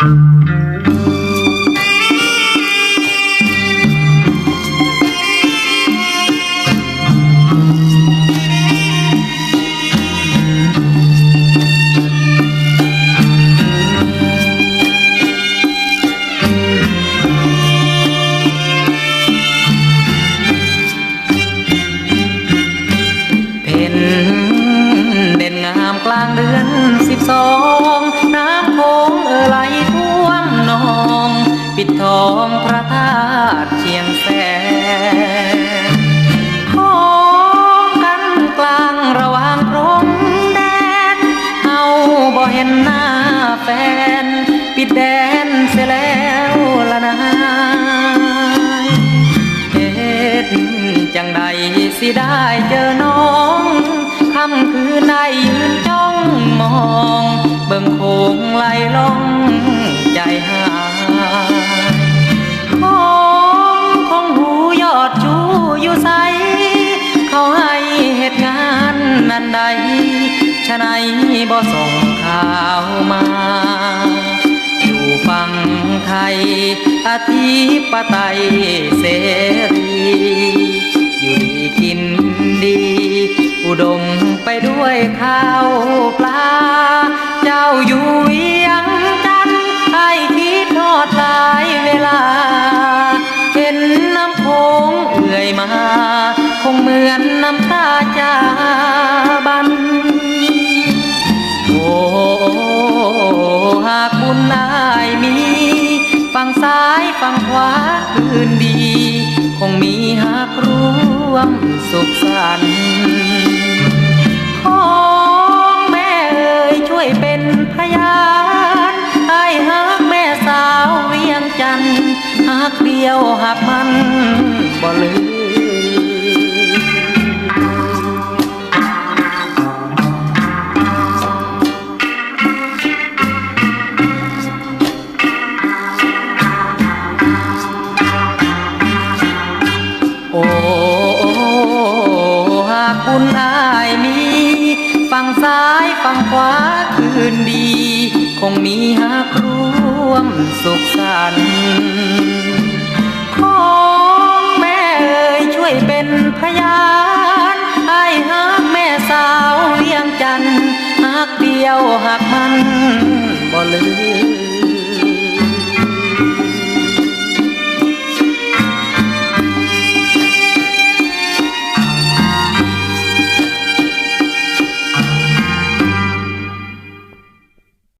เพ็ญเด่นงามกลางเดือนสิบสอง ปิดทองพระธาตุเชียงแสนห้องกันกลางระหว่างพรมแดนเฮาบ่เห็นหน้าแฟน ปิดแดนเสียแล้วละนายเหตุจังใดสิได้เจอน้องคำคืนได้ยืนจ้องมอง เบิ่งโคงไหลลงใจหาย นั้นใดฉะไหนบ่ส่งข่าวมา อยู่ฝั่งไทยอธิปไตยเสรี อยู่ดีกินดี อุดมไปด้วยข้าวปลา เจ้าอยู่เวียงจันให้คิดทอดหลายเวลา เห็นน้ำโขงเอื่อยมา คงเหมือนน้ำตาจา ฝั่งขวาคืนดี คงมีหากรวมสุขสันต์ของแม่เอ่ยช่วยเป็นพยานให้หักแม่สาวเวียงจันหากเดียวหักมันบ่ลืม โอ้หากคุณอายมี ฝั่งซ้ายฝั่งขวาคืนดี คงมีหากร่วมสุขสันต์ของแม่เอ่ยช่วยเป็นพยานให้หักแม่สาวเลี้ยงจันทร์หักเดียวหักมันบอลลี่